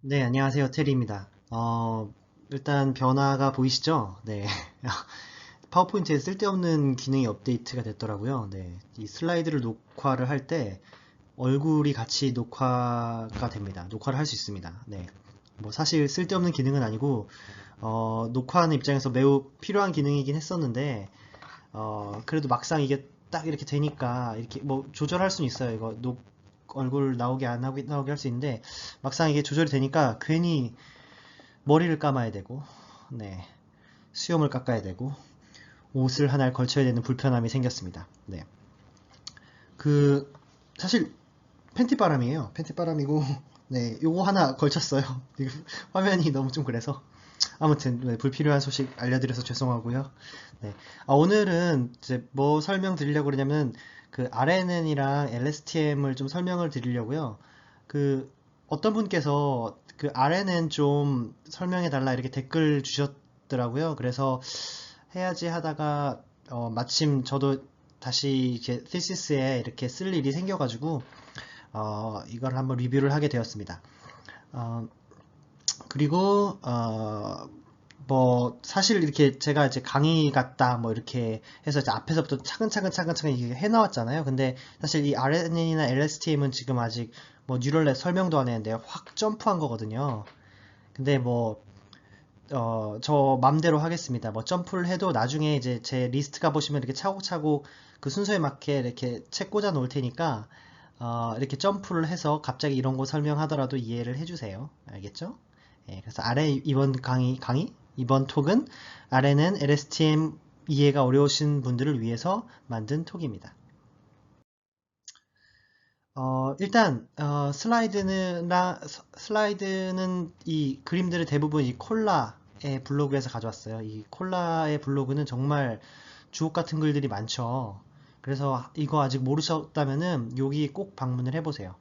네, 안녕하세요. 테리입니다. 어, 일단 변화가 보이시죠? 네. 파워포인트에 쓸데없는 기능이 업데이트가 됐더라고요. 네. 이 슬라이드를 녹화를 할 때 얼굴이 같이 녹화가 됩니다. 녹화를 할 수 있습니다. 네. 뭐 사실 쓸데없는 기능은 아니고 어, 녹화하는 입장에서 매우 필요한 기능이긴 했었는데 어, 그래도 막상 이게 딱 이렇게 되니까 이렇게 뭐 조절할 수는 있어요. 이거 녹, 얼굴 나오게 안 나오게, 나오게 할 수 있는데 막상 이게 조절이 되니까 괜히 머리를 감아야 되고 네. 수염을 깎아야 되고 옷을 하나를 걸쳐야 되는 불편함이 생겼습니다. 네. 그 사실 팬티바람이에요. 팬티바람이고 네, 요거 하나 걸쳤어요. 화면이 너무 좀 그래서 아무튼 네, 불필요한 소식 알려드려서 죄송하고요. 네. 아, 오늘은 이제 뭐 설명드리려고 그러냐면 그 RNN이랑 LSTM을 좀 설명을 드리려고요. 그 어떤 분께서 그 RNN 좀 설명해 달라 이렇게 댓글 주셨더라고요. 그래서 해야지 하다가 어, 마침 저도 다시 제 thesis 이렇게 쓸 일이 생겨가지고 어, 이걸 한번 리뷰를 하게 되었습니다. 어, 그리고 어, 뭐 사실 이렇게 제가 이제 강의 같다 뭐 이렇게 해서 이제 앞에서부터 차근차근 차근차근 이게 해나왔잖아요. 근데 사실 이 RNN이나 LSTM은 지금 아직 뭐 뉴럴넷 설명도 안 했는데 확 점프한 거거든요. 근데 뭐 어, 저 맘대로 하겠습니다. 뭐 점프를 해도 나중에 이제 제 리스트가 보시면 이렇게 차곡차곡 그 순서에 맞게 이렇게 책 꽂아 놓을 테니까 어, 이렇게 점프를 해서 갑자기 이런 거 설명하더라도 이해를 해주세요. 알겠죠? 예, 그래서 아래 이번 강의, 강의? 이번 톡은 아래는 LSTM 이해가 어려우신 분들을 위해서 만든 톡입니다. 어, 일단 어, 슬라이드는 슬라이드는 이 그림들을 대부분 이 콜라의 블로그에서 가져왔어요. 이 콜라의 블로그는 정말 주옥 같은 글들이 많죠. 그래서 이거 아직 모르셨다면은 여기 꼭 방문을 해보세요.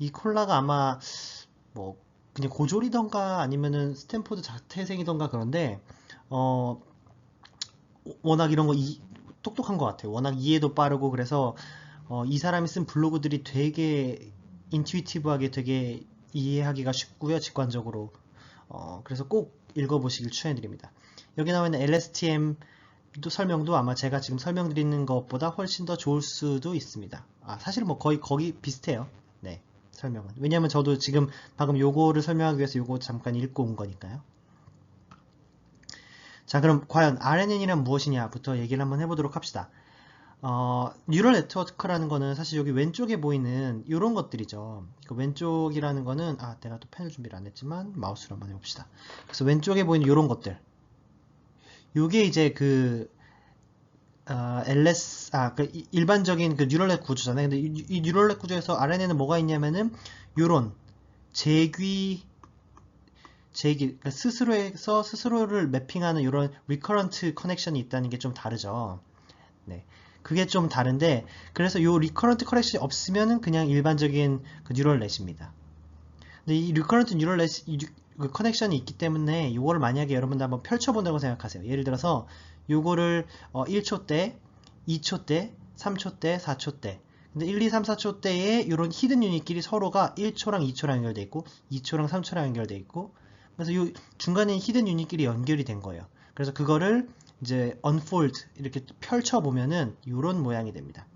이 콜라가 아마 뭐 그냥 고졸이던가 아니면은 스탠포드 자퇴생이던가 그런데 어 워낙 이런 거 이, 똑똑한 것 같아요. 워낙 이해도 빠르고 그래서 어, 이 사람이 쓴 블로그들이 되게 인투이티브하게 되게 이해하기가 쉽고요. 직관적으로 어, 그래서 꼭 읽어보시길 추천해드립니다. 여기 나와 있는 LSTM 또 설명도 아마 제가 지금 설명드리는 것보다 훨씬 더 좋을 수도 있습니다. 아, 사실 뭐 거의 거기 비슷해요. 네. 설명은. 왜냐면 저도 지금 방금 요거를 설명하기 위해서 요거 잠깐 읽고 온 거니까요. 자, 그럼 과연 RNN이란 무엇이냐부터 얘기를 한번 해보도록 합시다. 어, 뉴럴 네트워크라는 거는 사실 여기 왼쪽에 보이는 이런 것들이죠. 그 왼쪽이라는 거는 아, 내가 또 펜을 준비를 안 했지만 마우스로 한번 해봅시다. 그래서 왼쪽에 보이는 이런 것들. 요게 이제 그 어, LS 아그 일반적인 그 뉴럴넷 구조잖아요. 근데 이, 이 뉴럴넷 구조에서 RNN은 뭐가 있냐면은 요런 재귀 재기 그러니까 스스로에서 스스로를 매핑하는 이런 리커런트 커넥션이 있다는 게 좀 다르죠. 네. 그게 좀 다른데 그래서 요 리커런트 커넥션이 없으면은 그냥 일반적인 그 뉴럴 넷입니다. 근데 이 리커런트 뉴럴 넷 그 커넥션이 있기 때문에 이거를 만약에 여러분들 한번 펼쳐본다고 생각하세요. 예를 들어서 요거를 어 1초 때, 2초 때, 3초 때, 4초 때. 근데 1, 2, 3, 4초 때에 이런 히든 유닛끼리 서로가 1초랑 2초랑 연결돼 있고 2초랑 3초랑 연결돼 있고 그래서 요 중간에 히든 유닛끼리 연결이 된 거예요. 그래서 그거를 이제 unfold 이렇게 펼쳐 보면은 이런 모양이 됩니다.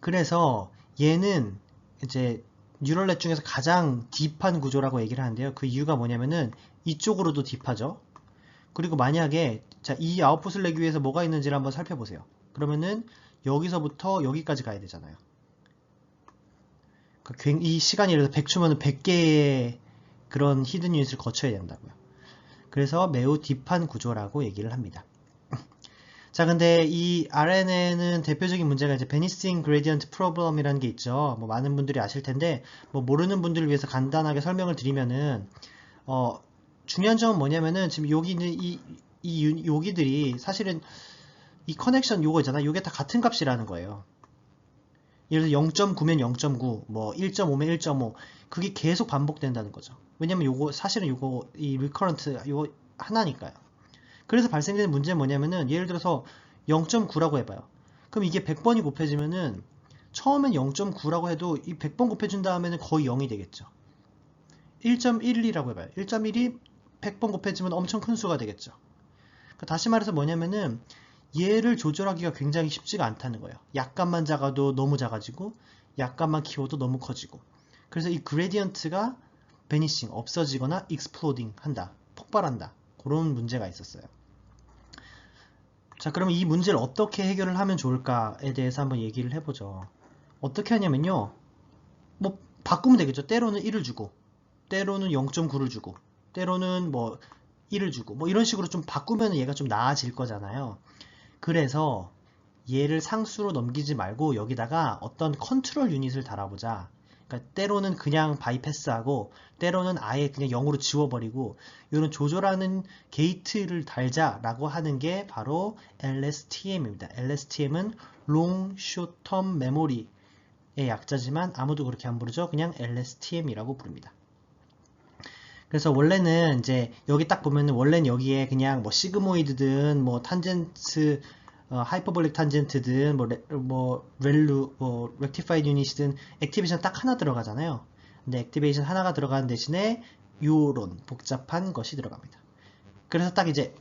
그래서 얘는 이제 뉴럴넷 중에서 가장 딥한 구조라고 얘기를 하는데요. 그 이유가 뭐냐면은 이쪽으로도 딥하죠. 그리고 만약에 자, 이 아웃풋을 내기 위해서 뭐가 있는지를 한번 살펴보세요. 그러면은 여기서부터 여기까지 가야 되잖아요. 그러니까 이 시간이 들어서 100초면 100개의 그런 히든 유닛을 거쳐야 된다고요. 그래서 매우 딥한 구조라고 얘기를 합니다. 자, 근데 이 RNN은 대표적인 문제가 이제 베니스팅 그레디언트 프로블럼이라는 게 있죠. 뭐 많은 분들이 아실 텐데 뭐 모르는 분들을 위해서 간단하게 설명을 드리면은 어 중요한 점은 뭐냐면은 지금 여기 있는 이, 이 여기들이 사실은 이 커넥션 요거 있잖아. 요게 다 같은 값이라는 거예요. 예를 들어 0.9면 0.9, 뭐 1.5면 1.5 그게 계속 반복된다는 거죠. 왜냐면 요거 사실은 요거 이 리커런트 요거 하나니까요. 그래서 발생되는 문제는 뭐냐면은 예를 들어서 0.9라고 해봐요. 그럼 이게 100번이 곱해지면은 처음엔 0.9라고 해도 이 100번 곱해준 다음에는 거의 0이 되겠죠. 1.12라고 해봐요. 1.1이 100번 곱해지면 엄청 큰 수가 되겠죠. 그러니까 다시 말해서 뭐냐면은 얘를 조절하기가 굉장히 쉽지가 않다는 거예요. 약간만 작아도 너무 작아지고 약간만 키워도 너무 커지고 그래서 이 그레디언트가 베니싱 없어지거나 익스플로딩 한다 폭발한다 그런 문제가 있었어요. 자 그러면 이 문제를 어떻게 해결을 하면 좋을까에 대해서 한번 얘기를 해보죠. 어떻게 하냐면요. 뭐 바꾸면 되겠죠. 때로는 1을 주고 때로는 0.9를 주고 때로는 뭐 1을 주고 뭐 이런 식으로 좀 바꾸면 얘가 좀 나아질 거잖아요. 그래서 얘를 상수로 넘기지 말고 여기다가 어떤 컨트롤 유닛을 달아보자. 그러니까 때로는 그냥 바이패스하고 때로는 아예 그냥 0으로 지워버리고 이런 조절하는 게이트를 달자라고 하는 게 바로 LSTM입니다. LSTM은 Long Short Term Memory의 약자지만 아무도 그렇게 안 부르죠. 그냥 LSTM이라고 부릅니다. 그래서 원래는 이제 여기 딱 보면은 원래는 여기에 그냥 뭐 시그모이드든 뭐 탄젠트 어, 하이퍼볼릭 탄젠트든 뭐, 레, 뭐 렐루 뭐 렉티파이드 유닛이든 액티베이션 딱 하나 들어가잖아요. 근데 액티베이션 하나가 들어가는 대신에 요런 복잡한 것이 들어갑니다. 그래서 딱 이제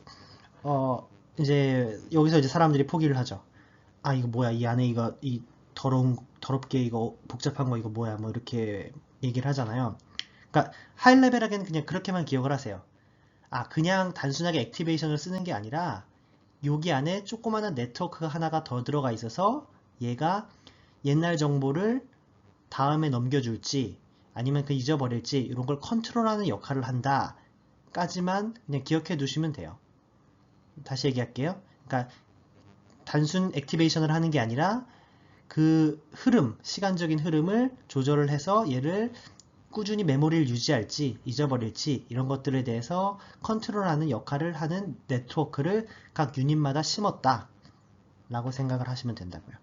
어 이제 여기서 이제 사람들이 포기를 하죠. 아 이거 뭐야 이 안에 이거 이 더러운 더럽게 이거 복잡한 거 이거 뭐야 뭐 이렇게 얘기를 하잖아요. 그러니까 하이 레벨하게는 그냥 그렇게만 기억을 하세요. 아, 그냥 단순하게 액티베이션을 쓰는 게 아니라 여기 안에 조그마한 네트워크가 하나가 더 들어가 있어서 얘가 옛날 정보를 다음에 넘겨줄지 아니면 그 잊어버릴지 이런 걸 컨트롤하는 역할을 한다 까지만 그냥 기억해 두시면 돼요. 다시 얘기할게요. 그러니까 단순 액티베이션을 하는 게 아니라 그 흐름, 시간적인 흐름을 조절을 해서 얘를 꾸준히 메모리를 유지할지 잊어버릴지 이런 것들에 대해서 컨트롤하는 역할을 하는 네트워크를 각 유닛마다 심었다 라고 생각을 하시면 된다고요.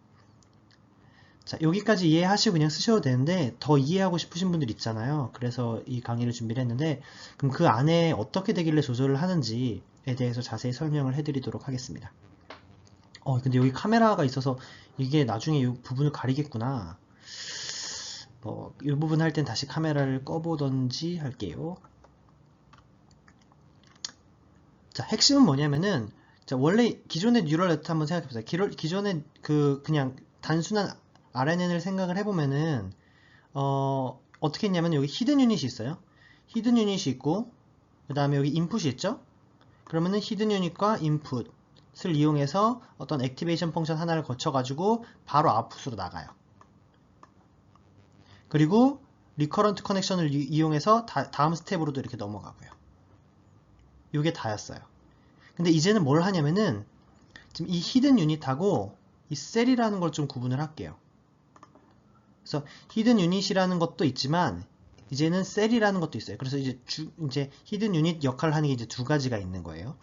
자 여기까지 이해하시고 그냥 쓰셔도 되는데 더 이해하고 싶으신 분들 있잖아요. 그래서 이 강의를 준비를 했는데 그럼 그 안에 어떻게 되길래 조절을 하는지에 대해서 자세히 설명을 해드리도록 하겠습니다. 어 근데 여기 카메라가 있어서 이게 나중에 이 부분을 가리겠구나. 뭐, 이 부분 할 땐 다시 카메라를 꺼보던지 할게요. 자, 핵심은 뭐냐면은, 자, 원래 기존의 뉴럴 네트 한번 생각해 보세요. 기존의 그, 그냥 단순한 RNN을 생각을 해보면은, 어, 어떻게 했냐면 여기 히든 유닛이 있어요. 히든 유닛이 있고, 그 다음에 여기 인풋이 있죠? 그러면은 히든 유닛과 인풋을 이용해서 어떤 액티베이션 펑션 하나를 거쳐가지고 바로 아웃풋으로 나가요. 그리고 리커런트 커넥션을 이용해서 다, 음 스텝으로도 이렇게 넘어가고요. 이게 다였어요. 근데 이제는 뭘 하냐면은 지금 이 히든 유닛하고 이 셀이라는 걸 좀 구분을 할게요. 그래서 히든 유닛이라는 것도 있지만 이제는 셀이라는 것도 있어요. 그래서 이제 주, 이제 히든 유닛 역할을 하는 게 이제 두 가지가 있는 거예요.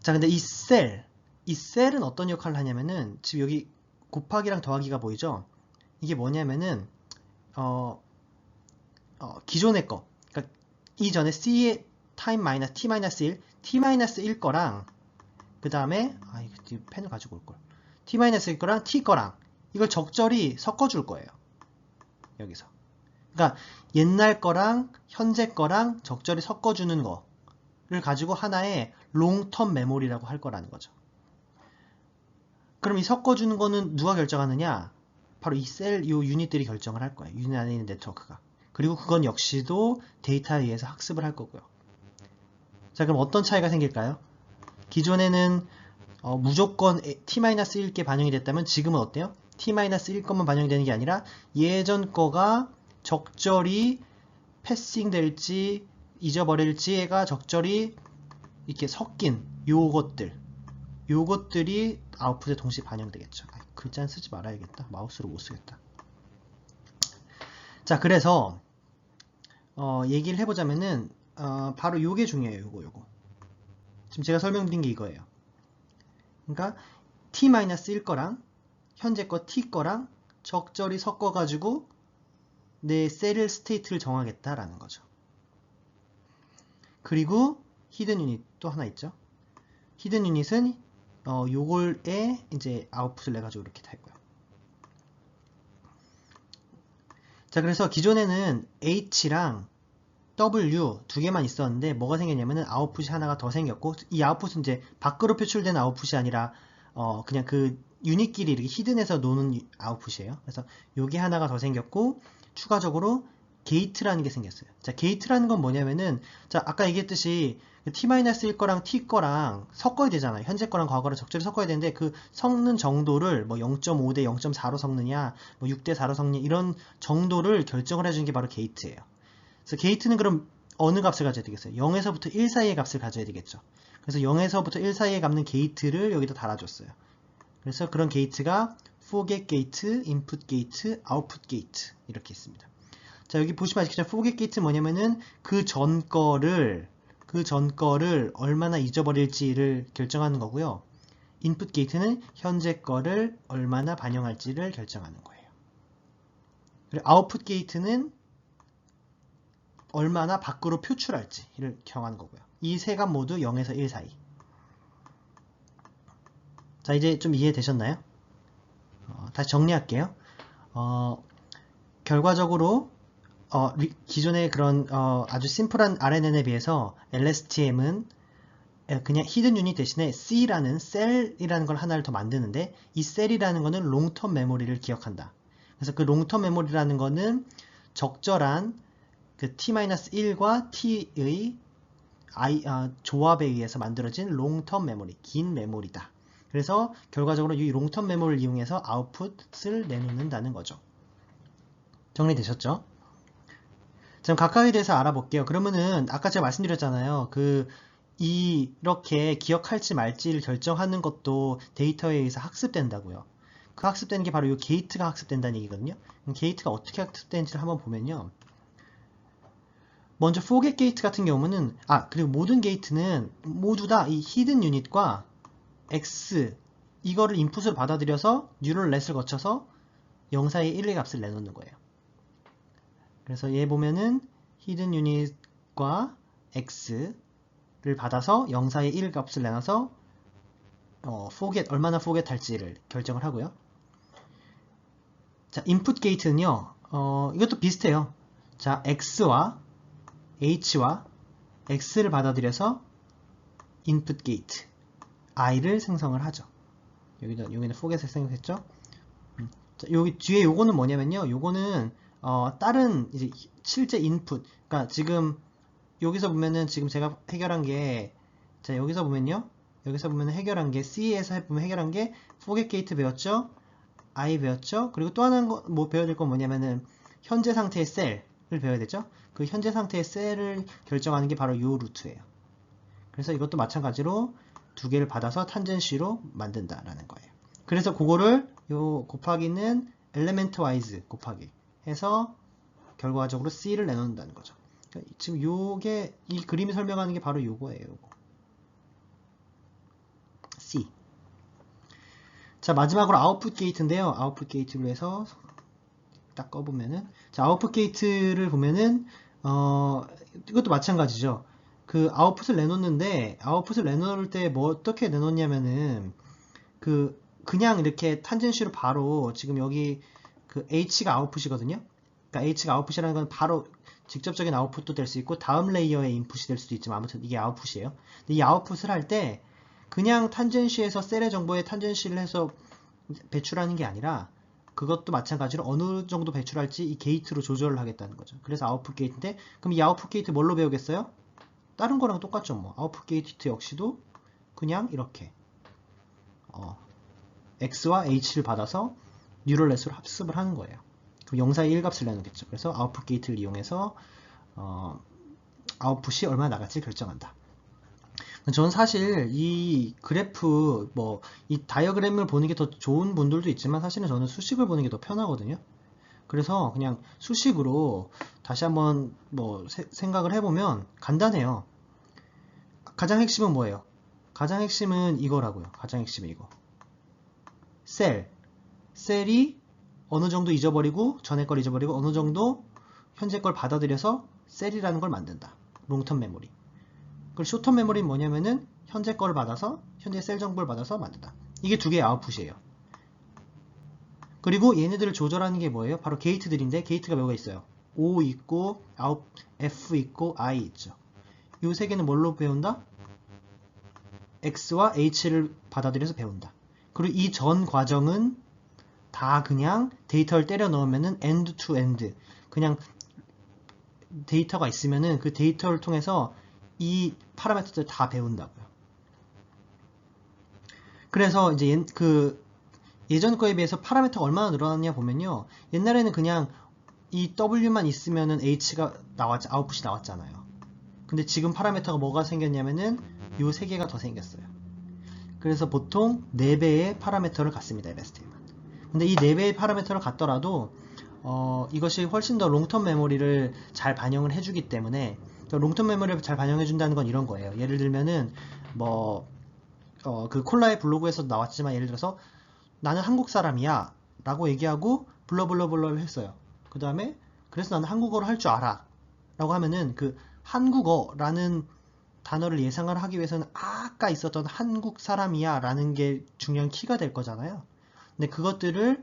자, 근데 이 셀, 이 셀은 어떤 역할을 하냐면은 지금 여기 곱하기랑 더하기가 보이죠? 이게 뭐냐면은 어, 어 기존의 거 그러니까 이전에 c의 타임 마이너스 t 마이너스 1 t 마이너스 1 거랑 그 다음에 아 이거 펜을 가지고 올 걸. t 마이너스 1 거랑 t 거랑 이걸 적절히 섞어 줄 거예요. 여기서. 그러니까 옛날 거랑 현재 거랑 적절히 섞어 주는 거를 가지고 하나의 롱텀 메모리라고 할 거라는 거죠. 그럼 이 섞어 주는 거는 누가 결정하느냐? 바로 이 셀, 이 유닛들이 결정을 할 거예요. 유닛 안에 있는 네트워크가. 그리고 그건 역시도 데이터에 의해서 학습을 할 거고요. 자, 그럼 어떤 차이가 생길까요? 기존에는 어, 무조건 t-1개 반영이 됐다면 지금은 어때요? t-1 것만 반영이 되는 게 아니라 예전 거가 적절히 패싱 될지 잊어버릴지가 적절히 이렇게 섞인 요것들 요것들이 아웃풋에 동시에 반영되겠죠. 글자는 쓰지 말아야겠다. 마우스로 못 쓰겠다. 자, 그래서 어, 얘기를 해보자면은 어, 바로 요게 중요해요. 요거 요거. 지금 제가 설명드린 게 이거예요. 그러니까 t-1 거랑 현재 거 t 거랑 적절히 섞어가지고 내셀 스테이트를 정하겠다라는 거죠. 그리고 히든 유닛 또 하나 있죠. 히든 유닛은 어, 요걸에 이제 아웃풋을 내가지고 이렇게 될 거예요. 자, 그래서 기존에는 H랑 W 두 개만 있었는데 뭐가 생겼냐면은 아웃풋이 하나가 더 생겼고 이 아웃풋은 이제 밖으로 표출된 아웃풋이 아니라 어 그냥 그 유닛끼리 이렇게 히든해서 노는 유- 아웃풋이에요. 그래서 요게 하나가 더 생겼고 추가적으로 게이트라는 게 생겼어요. 자, 게이트라는 건 뭐냐면은 자, 아까 얘기했듯이 t-1 거랑 t 거랑 섞어야 되잖아요. 현재 거랑 과거를 적절히 섞어야 되는데 그 섞는 정도를 뭐 0.5 대 0.4로 섞느냐, 뭐 6 대 4로 섞느냐 이런 정도를 결정을 해 주는 게 바로 게이트예요. 그래서 게이트는 그럼 어느 값을 가져야 되겠어요? 0에서부터 1 사이의 값을 가져야 되겠죠. 그래서 0에서부터 1 사이에 값는 게이트를 여기다 달아줬어요. 그래서 그런 게이트가 forget 게이트, input 게이트, output 게이트 이렇게 있습니다. 자 여기 보시면 아시겠지만 forget 게이트 뭐냐면은 그 전 거를 그 전 거를 얼마나 잊어버릴지를 결정하는 거고요. input 게이트는 현재 거를 얼마나 반영할지를 결정하는 거예요. 그리고 output 게이트는 얼마나 밖으로 표출할지를 정하는 거고요. 이 세 값 모두 0에서 1 사이. 자, 이제 좀 이해되셨나요? 어, 다시 정리할게요. 어, 결과적으로 어, 리- 기존의 그런 어, 아주 심플한 RNN에 비해서 LSTM은 그냥 히든 유닛 대신에 C라는 셀이라는 걸 하나를 더 만드는데 이 셀이라는 거는 롱텀 메모리를 기억한다. 그래서 그 롱텀 메모리라는 거는 적절한 그 t-1과 t의 I, 아, 조합에 의해서 만들어진 롱텀 메모리, 긴 메모리다. 그래서 결과적으로 이 롱텀 메모리를 이용해서 아웃풋을 내놓는다는 거죠. 정리되셨죠? 지금 각각에 대해서 알아볼게요. 그러면은 아까 제가 말씀드렸잖아요. 그 이렇게 기억할지 말지를 결정하는 것도 데이터에 의해서 학습된다고요. 그 학습되는 게 바로 이 게이트가 학습된다는 얘기거든요. 게이트가 어떻게 학습되는지를 한번 보면요. 먼저 forget 게이트 같은 경우는 아 그리고 모든 게이트는 모두 다 이 히든 유닛과 x 이거를 인풋으로 받아들여서 뉴럴 넷을 거쳐서 0 사이에 1의 값을 내놓는 거예요. 그래서 얘 보면은 히든 유닛과 x를 받아서 0 사이에 1 값을 내놔서 어, forget 얼마나 forget 할지를 결정을 하고요. 자, input 게이트는요. 어, 이것도 비슷해요. 자, x와 h와 x를 받아들여서 input 게이트 i를 생성을 하죠. 여기다 여기는 forget을 생성했죠. 음, 자, 여기 뒤에 요거는 뭐냐면요. 요거는 어, 다른 이제 실제 인풋. 그러니까 지금 여기서 보면은 지금 제가 해결한 게 자, 여기서 보면요. 여기서 보면 해결한 게 C에서 해보면 해결한 게 forget 게이트 배웠죠. I 배웠죠. 그리고 또 하나 거- 뭐 배워야 될 건 뭐냐면은 현재 상태의 셀을 배워야 되죠. 그 현재 상태의 셀을 결정하는 게 바로 요 루트예요. 그래서 이것도 마찬가지로 두 개를 받아서 탄젠시로 만든다라는 거예요. 그래서 그거를 요 곱하기는 element wise 곱하기 해서 결과적으로 C를 내놓는다는 거죠. 그러니까 지금 요게 이 그림이 설명하는 게 바로 요거예요. 요거. C. 자 마지막으로 아웃풋 게이트인데요. 아웃풋 게이트로 해서 딱 꺼보면은 자 아웃풋 게이트를 보면은 어 이것도 마찬가지죠. 그 아웃풋을 내놓는데 아웃풋을 내놓을 때 뭐 어떻게 내놓냐면은 그 그냥 이렇게 탄젠시로 바로 지금 여기 그 H가 아웃풋이거든요. 그러니까 H가 아웃풋이라는 건 바로 직접적인 아웃풋도 될 수 있고 다음 레이어의 인풋이 될 수도 있지만 아무튼 이게 아웃풋이에요. 근데 이 아웃풋을 할 때 그냥 탄젠시에서 셀의 정보에 탄젠시를 해서 배출하는 게 아니라 그것도 마찬가지로 어느 정도 배출할지 이 게이트로 조절을 하겠다는 거죠. 그래서 아웃풋 게이트인데 그럼 이 아웃풋 게이트 뭘로 배우겠어요? 다른 거랑 똑같죠 뭐. 아웃풋 게이트 역시도 그냥 이렇게 어, x와 h를 받아서 뉴럴넷으로 합습을 하는 거예요. 그럼 0 사이 1값을 내놓겠죠. 그래서 아웃풋 게이트를 이용해서 어, 아웃풋이 얼마나 나갈지 결정한다. 저는 사실 이 그래프 뭐 이 다이어그램을 보는 게 더 좋은 분들도 있지만 사실은 저는 수식을 보는 게 더 편하거든요. 그래서 그냥 수식으로 다시 한번 뭐 세- 생각을 해보면 간단해요. 가장 핵심은 뭐예요? 가장 핵심은 이거라고요. 가장 핵심은 이거. 셀. 셀이 어느 정도 잊어버리고 전에 걸 잊어버리고 어느 정도 현재 걸 받아들여서 셀이라는 걸 만든다. 롱텀 메모리. 그리고 쇼텀 메모리는 뭐냐면은 현재 거를 받아서 현재 셀 정보를 받아서 만든다. 이게 두 개의 아웃풋이에요. 그리고 얘네들을 조절하는 게 뭐예요? 바로 게이트들인데 게이트가 뭐가 있어요? O 있고 아웃 F 있고 I 있죠. 이 세 개는 뭘로 배운다? X와 H를 받아들여서 배운다. 그리고 이 전 과정은 다 그냥 데이터를 때려 넣으면은 end to end 그냥 데이터가 있으면은 그 데이터를 통해서 이 파라미터들 다 배운다고요. 그래서 이제 옛- 그 예전 거에 비해서 파라미터가 얼마나 늘어났냐 보면요. 옛날에는 그냥 이 W만 있으면은 H가 나왔, 아웃풋이 나왔잖아요. 근데 지금 파라미터가 뭐가 생겼냐면은 요세 개가 더 생겼어요. 그래서 보통 4배의 파라미터를 갖습니다. LSTM은. 근데 이 4배의 파라미터를 갖더라도 어, 이것이 훨씬 더 롱텀 메모리를 잘 반영을 해주기 때문에 롱텀 메모리를 잘 반영해준다는 건 이런 거예요. 예를 들면은 뭐 어, 그 콜라의 블로그에서 나왔지만 예를 들어서 나는 한국 사람이야 라고 얘기하고 블러블러블러를 했어요. 그 다음에 그래서 나는 한국어를 할 줄 알아 라고 하면은 그 한국어라는 단어를 예상을 하기 위해서는 아까 있었던 한국 사람이야 라는 게 중요한 키가 될 거잖아요. 근데 그것들을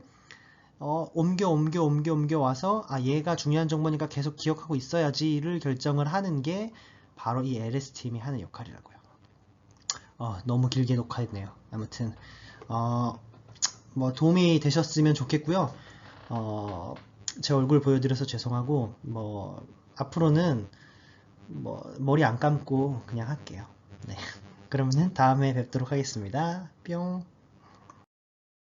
어, 옮겨 옮겨 옮겨 옮겨 와서 아 얘가 중요한 정보니까 계속 기억하고 있어야지를 결정을 하는 게 바로 이 LSTM이 하는 역할이라고요. 어, 너무 길게 녹화했네요. 아무튼 어, 뭐 도움이 되셨으면 좋겠고요. 어, 제 얼굴 보여드려서 죄송하고 뭐 앞으로는 뭐 머리 안 감고 그냥 할게요. 네. 그러면은 다음에 뵙도록 하겠습니다. 뿅.